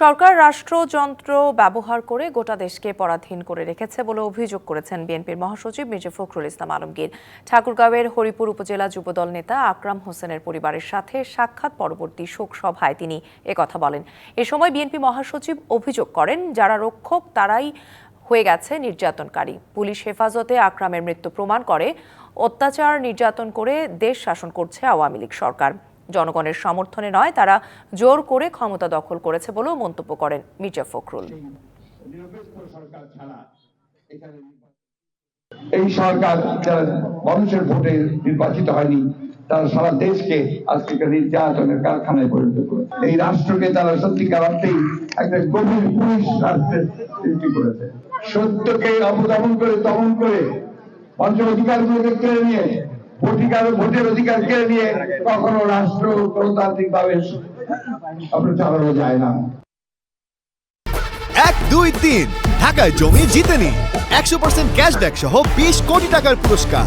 সরকার রাষ্ট্রযন্ত্র ব্যবহার করে গোটা দেশকে পরাধীন করে রেখেছে বলে অভিযোগ করেছেন বিএনপির মহাসচিব মির্জা ফখরুল ইসলাম আলমগীর। ঠাকুরগাঁওয়ের হরিপুর উপজেলা যুবদল নেতা আকরাম হোসেনের পরিবারের সাথে সাক্ষাৎ পরবর্তী শোক সভায় তিনি একথা বলেন। এ সময় বিএনপি মহাসচিব অভিযোগ করেন, যারা রক্ষক তারাই হয়ে গেছে নির্যাতনকারী। পুলিশ হেফাজতে আকরামের মৃত্যু প্রমাণ করে, অত্যাচার নির্যাতন করে দেশ শাসন করছে আওয়ামী লীগ সরকার। জনগণের সমর্থনে নয়, তারা জোর করে ক্ষমতা দখল করেছে বলেও মন্তব্য করেন মির্জা ফখরুল। এই সরকার যারা মানুষের ভোটে নির্বাচিত হয়নি, তারা সারা দেশকে আজকে নির্যাতনের কারখানায় পরিণত করেছে। এই রাষ্ট্রকে তারা সত্যিকার অর্থেই একটা গভীর পুলিশ রাষ্ট্রের সৃষ্টি করেছে। সত্যকে অবদমন করে দমন করে মানুষের অধিকার গুলোকে কেড়ে নিয়ে ভোটিকার ভোটের অধিকার কেড়ে নিয়ে কখনো রাষ্ট্র গণতান্ত্রিক ভাবে চালানো যায় না। এক, দুই, তিন। ঢাকায় জমি জিতে নি একশো পার্সেন্ট ক্যাশব্যাক সহ বিশ কোটি টাকার পুরস্কার।